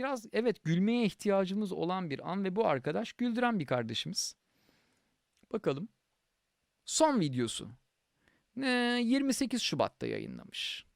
biraz evet gülmeye ihtiyacımız olan bir an ve bu arkadaş güldüren bir kardeşimiz. Bakalım. Son videosu. Ee, 28 Şubat'ta yayınlamış.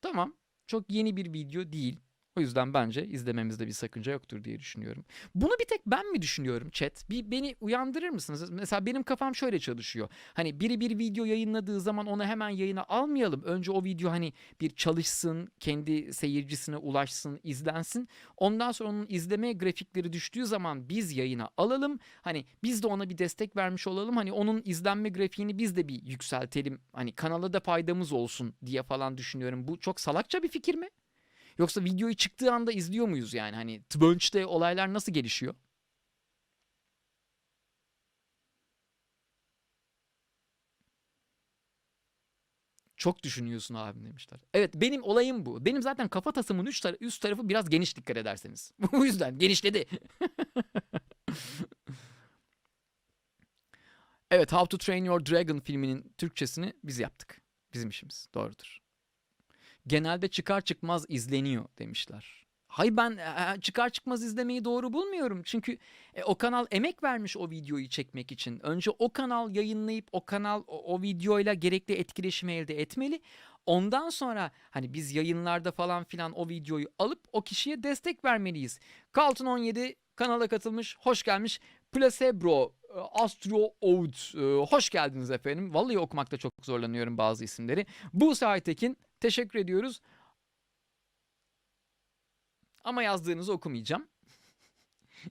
Tamam. Çok yeni bir video değil. O yüzden bence izlememizde bir sakınca yoktur diye düşünüyorum. Bunu bir tek ben mi düşünüyorum chat? Bir beni uyandırır mısınız? Mesela benim kafam şöyle çalışıyor. Hani biri bir video yayınladığı zaman onu hemen yayına almayalım. Önce o video hani bir çalışsın, kendi seyircisine ulaşsın, izlensin. Ondan sonra onun izleme grafikleri düştüğü zaman biz yayına alalım. Hani biz de ona bir destek vermiş olalım. Hani onun izlenme grafiğini biz de bir yükseltelim. Hani kanala da faydamız olsun diye falan düşünüyorum. Bu çok salakça bir fikir mi? Yoksa videoyu çıktığı anda izliyor muyuz yani? Hani Twitch'te olaylar nasıl gelişiyor? Çok düşünüyorsun abim demişler. Evet benim olayım bu. Benim zaten kafa tasımın üst, tar- üst tarafı biraz geniş dikkat ederseniz. Bu yüzden genişledi. evet How to Train Your Dragon filminin Türkçesini biz yaptık. Bizim işimiz. Doğrudur. Genelde çıkar çıkmaz izleniyor demişler. Hay ben e, çıkar çıkmaz izlemeyi doğru bulmuyorum. Çünkü e, o kanal emek vermiş o videoyu çekmek için. Önce o kanal yayınlayıp o kanal o, o videoyla gerekli etkileşimi elde etmeli. Ondan sonra hani biz yayınlarda falan filan o videoyu alıp o kişiye destek vermeliyiz. Carlton 17 kanala katılmış. Hoş gelmiş. Placebro, e, Astro Oud. e, Hoş geldiniz efendim. Vallahi okumakta çok zorlanıyorum bazı isimleri. Bu Aytekin teşekkür ediyoruz. Ama yazdığınızı okumayacağım.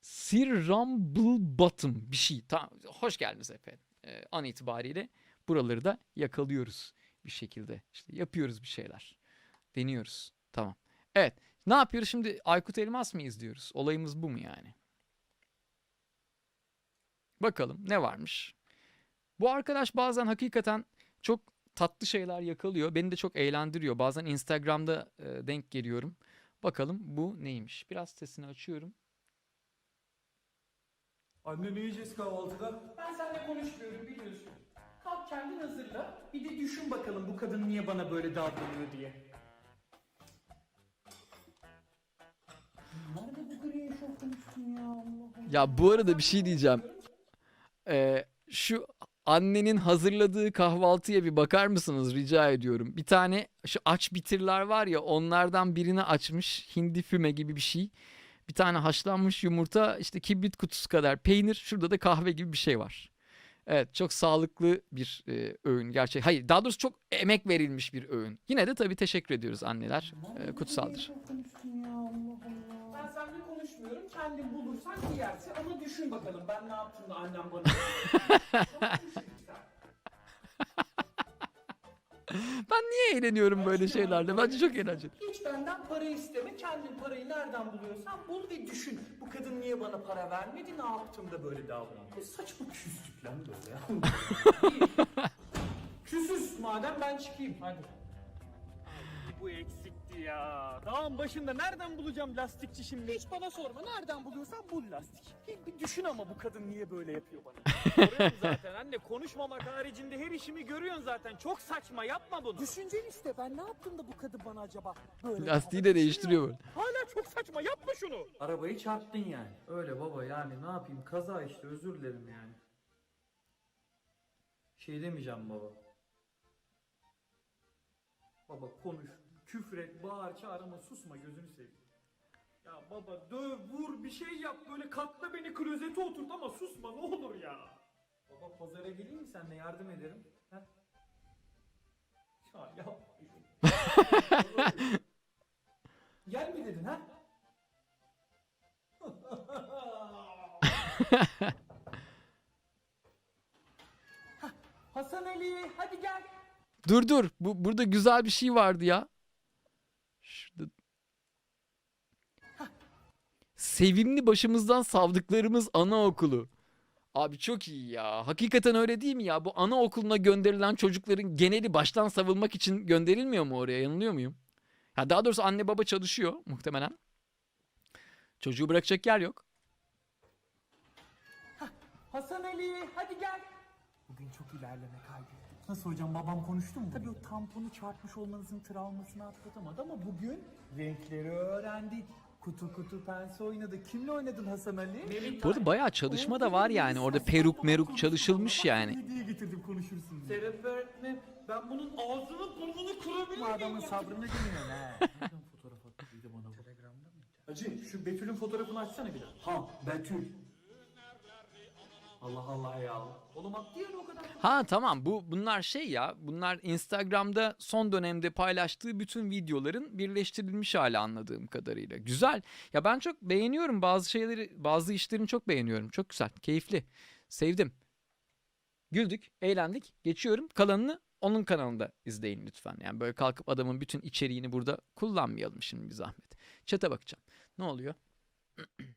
Sir Rumble Bottom bir şey. Tamam. Hoş geldiniz efendim. Ee, an itibariyle buraları da yakalıyoruz bir şekilde. İşte yapıyoruz bir şeyler. Deniyoruz. Tamam. Evet. Ne yapıyoruz şimdi? Aykut Elmas mı izliyoruz? Olayımız bu mu yani? Bakalım ne varmış? Bu arkadaş bazen hakikaten çok tatlı şeyler yakalıyor. Beni de çok eğlendiriyor. Bazen Instagram'da e, denk geliyorum. Bakalım bu neymiş? Biraz sesini açıyorum. Anne ne yiyeceğiz kahvaltıda? Ben seninle konuşmuyorum biliyorsun. Kalk kendin hazırla. Bir de düşün bakalım bu kadın niye bana böyle davranıyor diye. Nerede bu gri eşofman üstün ya Allah Allah. Ya bu arada bir şey diyeceğim. Ee, şu annenin hazırladığı kahvaltıya bir bakar mısınız rica ediyorum. Bir tane şu aç bitirler var ya onlardan birini açmış. Hindi füme gibi bir şey. Bir tane haşlanmış yumurta işte kibrit kutusu kadar peynir. Şurada da kahve gibi bir şey var. Evet çok sağlıklı bir e, öğün gerçek. Hayır daha doğrusu çok emek verilmiş bir öğün. Yine de tabii teşekkür ediyoruz anneler. E, kutsaldır. Konuşmuyorum. Kendin bulursan yersin ama düşün bakalım ben ne yaptım da annem bana. Çok düşün sen. Ben niye eğleniyorum böyle şeylerle? Bence çok eğlenceli. Hiç benden para isteme. Kendin parayı nereden buluyorsan bul ve düşün. Bu kadın niye bana para vermedi? Ne yaptım da böyle davranıyor? Ne saçma küslük lan böyle ya. İyi. Küsüz madem ben çıkayım. Hadi. Bu eksikti ya. Dağın başında nereden bulacağım lastikçi şimdi? Hiç bana sorma. Nereden buluyorsan bul lastik. Bir, bir düşün ama bu kadın niye böyle yapıyor bana. Zaten anne konuşmamak haricinde her işimi görüyorsun zaten. Çok saçma yapma bunu. Düşünceli işte ben ne yaptım da bu kadın bana acaba böyle Lastiği de değiştiriyor böyle. Hala çok saçma yapma şunu. Arabayı çarptın yani. Öyle baba yani ne yapayım kaza işte özür dilerim yani. Şey demeyeceğim baba. Baba konuş, küfret, bağır, çağır ama susma gözünü seveyim. Ya baba döv vur bir şey yap böyle katla beni klozete oturt ama susma ne olur ya. Baba pazara geleyim mi senle yardım ederim? He? Ya yapma. Gel mi dedin ha? Hasan Ali hadi gel. Dur dur. Bu burada güzel bir şey vardı ya. Şurada. Sevimli başımızdan savdıklarımız anaokulu. Abi çok iyi ya. Hakikaten öyle değil mi ya? Bu anaokuluna gönderilen çocukların geneli baştan savunmak için gönderilmiyor mu oraya? Yanılıyor muyum? Ha daha doğrusu anne baba çalışıyor muhtemelen. Çocuğu bırakacak yer yok. Hasan Ali hadi gel. Bugün çok ilerleme kaydettik. Nasıl hocam babam konuştu mu? Tabii o tamponu çarpmış olmanızın travmasını atlatamadı ama bugün renkleri öğrendik. Kutu kutu pense oynadık. Kimle oynadın Hasan Ali? Bu arada bayağı çalışma da var yani. Orada peruk meruk çalışılmış yani. Hediye getirdim konuşursun diye. Serap öğretmenim ben bunun ağzını burnunu kırabilir Bu adamın sabrına güveniyorsun ha. Nereden fotoğraf attıydı bana bu? Telegram'da mı? Hacı şu Betül'ün fotoğrafını açsana bir daha. Ha Betül. Allah Allah ya. Oğlum attı yani o kadar. Ha tamam bu bunlar şey ya bunlar Instagram'da son dönemde paylaştığı bütün videoların birleştirilmiş hali anladığım kadarıyla. Güzel. Ya ben çok beğeniyorum bazı şeyleri bazı işlerini çok beğeniyorum. Çok güzel keyifli sevdim. Güldük eğlendik geçiyorum kalanını onun kanalında izleyin lütfen. Yani böyle kalkıp adamın bütün içeriğini burada kullanmayalım şimdi bir zahmet. Çete bakacağım. Ne oluyor?